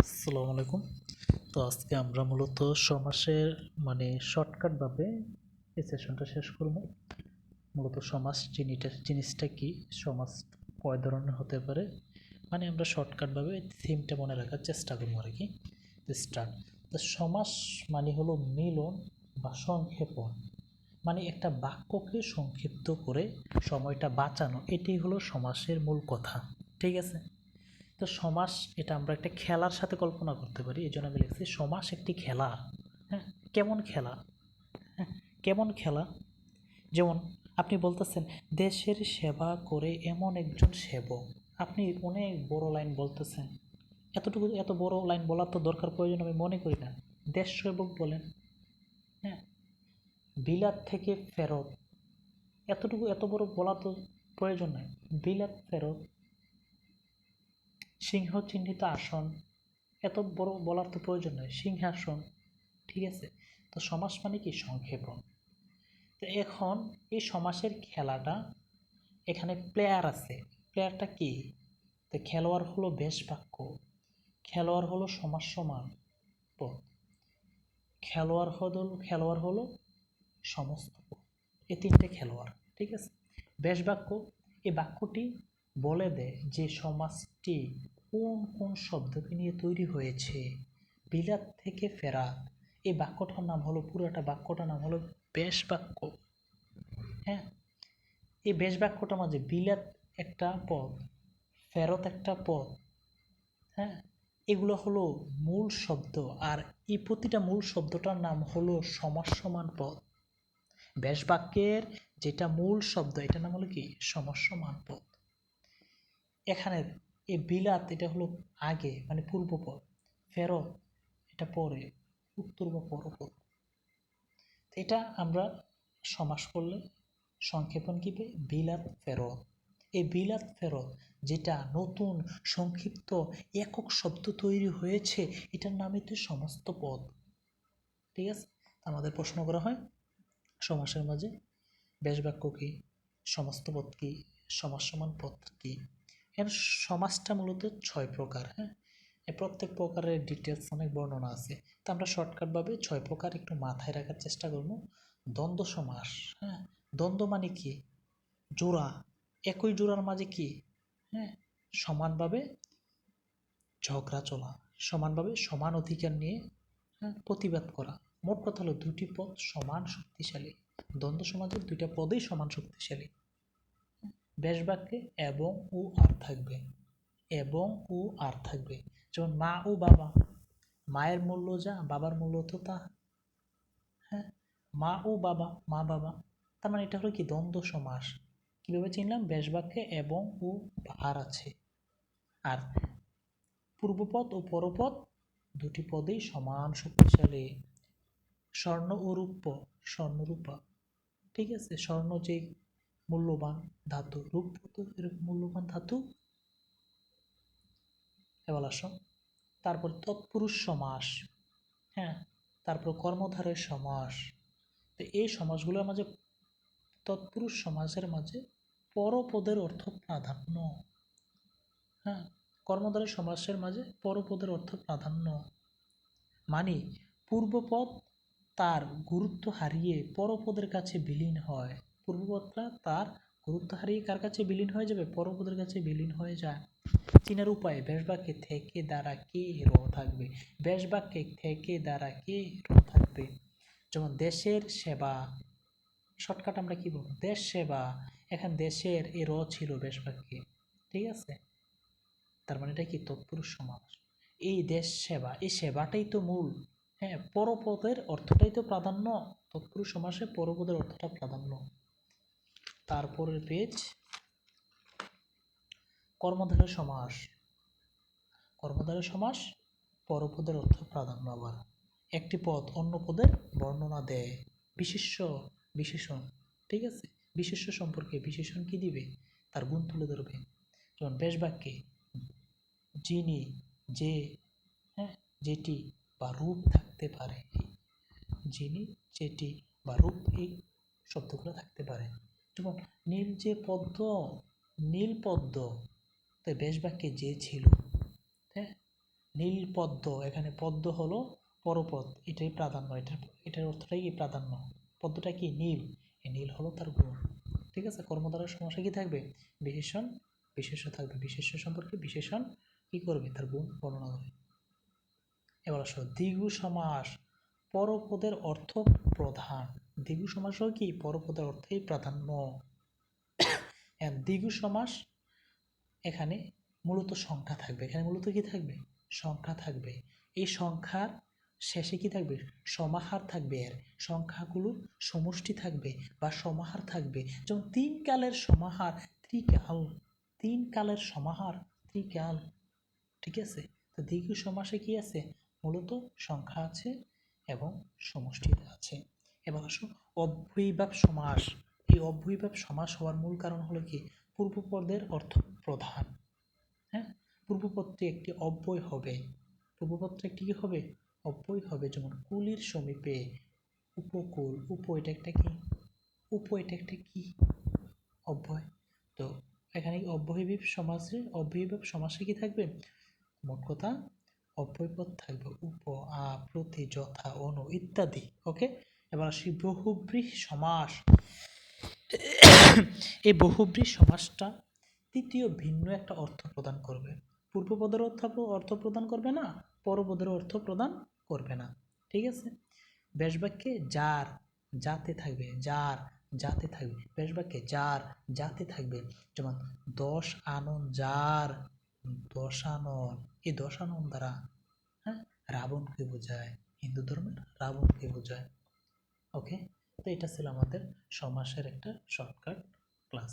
আসসালামু আলাইকুম। তো আজকে আমরা মূলত সমাসের মানে শর্টকাটভাবে এই সেশনটা শেষ করব। মূলত সমাস জিনিসটা জিনিসটা কি? সমাস কয় ধরনের হতে পারে? মানে আমরা শর্টকাটভাবে থিমটা মনে রাখার চেষ্টা করব আর কি। স্টার্ট তো সমাস মানে হলো মিলন বা সংক্ষেপণ। মানে একটা বাক্যকে সংক্ষিপ্ত করে সময়টা বাঁচানো, এটাই হলো সমাসের মূল কথা। ঠিক আছে? তো সমাস এটা আমরা একটা খেলার সাথে কল্পনা করতে পারি, এই জন্য আমি লিখছি সমাস একটি খেলা। হ্যাঁ কেমন খেলা? হ্যাঁ কেমন খেলা? যেমন আপনি বলতেছেন, দেশের সেবা করে এমন একজন সেবক। আপনি অনেক বড় লাইন বলতেছেন। এতটুকু, এত বড় লাইন বলার তো দরকার প্রয়োজন, আমি মনে করি না। দেশ সেবক বলেন। হ্যাঁ বিলাত থেকে ফেরত। এতটুকু, এত বড় বলা তো প্রয়োজন নাই। বিলাত, ফেরত। সিংহ চিহ্নিত আসন। এত বড় বলার তো প্রয়োজন নয়, সিংহাসন, ঠিক আছে? তো সমাস মানে কি? সংক্ষেপণ। তো এখন এই সমাসের খেলাটা এখানে প্লেয়ার আছে। প্লেয়ারটা কি? তো খেলোয়াড় হলো বেশ বাক্য খেলোয়াড় হলো সমাস সমান পদ। খেলোয়াড় হল, খেলোয়াড় হলো সমস্ত এই তিনটে খেলোয়াড়, ঠিক আছে? বেশ বাক্য এই বাক্যটি বলে দেয় যে সমাজটি কোন কোন শব্দকে নিয়ে তৈরি হয়েছে? বিলাত থেকে ফেরা। এই বাক্যটার নাম হলো, পুরোটা বাক্যটার নাম হলো বেশ বাক্য হ্যাঁ? এই বেশ বাক্যটার মাঝে বিলাত একটা পদ, ফেরত একটা পদ। হ্যাঁ? এগুলো হলো মূল শব্দ, আর এই প্রতিটা মূল শব্দটার নাম হলো সমাস সমান পদ। বেশ বাক্যের যেটা মূল শব্দ, এটার নাম হলো কি? সমান পদ। এখানে এই বিলাত এটা হলো আগে মানে পূর্বপদ ফেরত, এটা পরে উত্তর বা পরপদ এটা আমরা সমাস করলে সংক্ষেপণ কিবে বিলাত, ফেরত। এই বিলাত, ফেরত যেটা নতুন, সংক্ষিপ্ত, একক শব্দ তৈরি হয়েছে, এটার নামই তো সমস্ত পদ। ঠিক আছে? আমাদের প্রশ্ন করা হয়, সমাসের মাঝে বেশ বাক্য কী, সমস্ত পদ কী, সমাস সমান পদ কী? এর সমাজটা মূলত ছয় প্রকার হ্যাঁ? এই প্রত্যেক প্রকারের ডিটেলস অনেক বর্ণনা আছে। তো আমরা শর্টকাটভাবে ছয় প্রকার একটু মাথায় রাখার চেষ্টা করব। দ্বন্দ্ব সমাস হ্যাঁ? দ্বন্দ্ব মানে কি? জোড়া, একই জোড়ার মাঝে কি? হ্যাঁ? সমানভাবে ঝগড়া চলা, সমানভাবে সমান অধিকার নিয়ে হ্যাঁ? প্রতিবাদ করা। মোট কথা হলো দুটি পদ সমান শক্তিশালী। দ্বন্দ্ব সমাজের দুইটা পদেই সমান শক্তিশালী। বেশ বাক্যে এবং ও আর থাকবে। এবং ও আর থাকবে। যেমন মা ও বাবা। মায়ের মূল্য যা, বাবার মূল্য তো তা। হ্যাঁ? মা ও বাবা, মা বাবা। তার মানে এটা হলো কি? দ্বন্দ্ব সমাস। কীভাবে চিনলাম? বেশ বাক্যে এবং ও আর আছে। আর পূর্বপদ ও পরপদ দুটি পদেই সমান শক্তিশালী। স্বর্ণ ও রূপ্য স্বর্ণরূপা। ঠিক আছে? স্বর্ণ যে মূল্যবান ধাতু, রূপ তো এরকম মূল্যবান ধাতু। এবার আসো। তারপর তৎপুরুষ সমাস। হ্যাঁ তারপর কর্মধারের সমাস। তো এই সমাসগুলোর মাঝে তৎপুরুষ সমাসের মাঝে পরপদের অর্থ প্রাধান্য। হ্যাঁ কর্মধারের সমাসের মাঝে পরপদের অর্থ প্রাধান্য। মানে পূর্বপদ তার গুরুত্ব হারিয়ে পরপদের কাছে বিলীন হয়। পূর্বপদটা তার গুরুত্ব হারিয়ে কার কাছে বিলীন হয়ে যাবে? পরপদের কাছে বিলীন হয়ে যায়। চিনার উপায় বেশ বাক্যে থেকে দ্বারা কে র থাকবে? বেশ বাক্যে থেকে দ্বারা কে র থাকবে? যেমন দেশের সেবা। শর্টকাট আমরা কি বলব? দেশ সেবা। এখন দেশের এ র ছিল বেশ বাক্যে ঠিক আছে? তার মানে এটা কি? তৎপুরুষ সমাজ। এই দেশ সেবা, এই সেবাটাই তো মূল। হ্যাঁ পরপদের অর্থটাই তো প্রাধান্য। তৎপুরুষ সমাসে পরপদের অর্থটা প্রাধান্য। তারপরের পেজ কর্মধারের সমাস। কর্মধারের সমাস, পরপদের অর্থ প্রাধান্য আবার। একটি পদ অন্য পদের বর্ণনা দেয়। বিশেষ্য, বিশেষণ, ঠিক আছে? বিশেষ্য সম্পর্কে বিশেষণ কি দিবে? তার গুণ তুলে ধরবে। যেমন বেশ বাক্যে যিনি, যে হ্যাঁ যেটি বা রূপ থাকতে পারে। যিনি, যেটি বা রূপ এই শব্দগুলো থাকতে পারে। যেমন নীল যে পদ্ম, নীল পদ্ম তাই বেশ বাক্যে যে ছিল হ্যাঁ নীল পদ্ম, এখানে পদ্ম হলো পরপদ, এটাই প্রাধান্য, এটার এটার অর্থটাই কি প্রাধান্য। পদ্মটা কি? নীল। এই নীল হলো তার গুণ। ঠিক আছে? কর্মদ্বারার সমস্যা কি থাকবে? বিশেষণ, বিশেষ্য থাকবে। বিশেষ্য সম্পর্কে বিশেষণ কি করবে? তার গুণ বর্ণনা করবে। এবার আসো। দ্বিগু সমাস, পরপদের অর্থ প্রধান। দ্বিগু সমাস হলো কি? পরপদের অর্থেই প্রাধান্য। দ্বিগু সমাস এখানে মূলত সংখ্যা থাকবে। এখানে মূলত কি থাকবে? সংখ্যা থাকবে। এই সংখ্যার শেষে কি থাকবে? সমাহার থাকবে এর। সংখ্যাগুলোর সমষ্টি থাকবে বা সমাহার থাকবে। যেমন তিন কালের সমাহার, ত্রিকাল, তিন কালের সমাহার, ত্রিকাল। ঠিক আছে? তো দ্বিগু সমাসে কি আছে? মূলত সংখ্যা আছে এবং সমষ্টি আছে। এবার আসো অব্যয়ীভাব সমাস। এই অব্যয়ীভাব সমাস হওয়ার মূল কারণ হলো কি? পূর্বপদের অর্থ প্রধান। হ্যাঁ? পূর্বপদটি একটি অব্যয় হবে। পূর্বপদটি একটি কি হবে? অব্যয় হবে যেমন কুলির সমীপে। উপকূল। উপ এটা একটা কি? উপ এটা একটা কি? অব্যয়। তো এখানে অব্যয়ীভাব সমাসে অব্যয়ীভাব সমাসে কি থাকবে? মোট কথা অব্যয়পদ থাকবে উপ, আ, প্রতি, যথা, অনু ইত্যাদি। ওকে? এবার আসি বহুব্রী সমাস, এই বহুব্রী সমাসটা তৃতীয় ভিন্ন একটা অর্থ প্রদান করবে। পূর্বপদের অর্থ অর্থ প্রদান করবে না, পরপদের অর্থ প্রদান করবে না। ঠিক আছে? বেশ যার, যাতে থাকবে, যার, যাতে থাকবে। বেশ যার, যাতে থাকবে। যেমন দশ আনন যার দশানন এই দশানন দ্বারা হ্যাঁ? রাবণকে বোঝায়, হিন্দু ধর্মের রাবণকে বোঝায়। ওকে তো এটা ছিল আমাদের সমাসের একটা শর্টকাট ক্লাস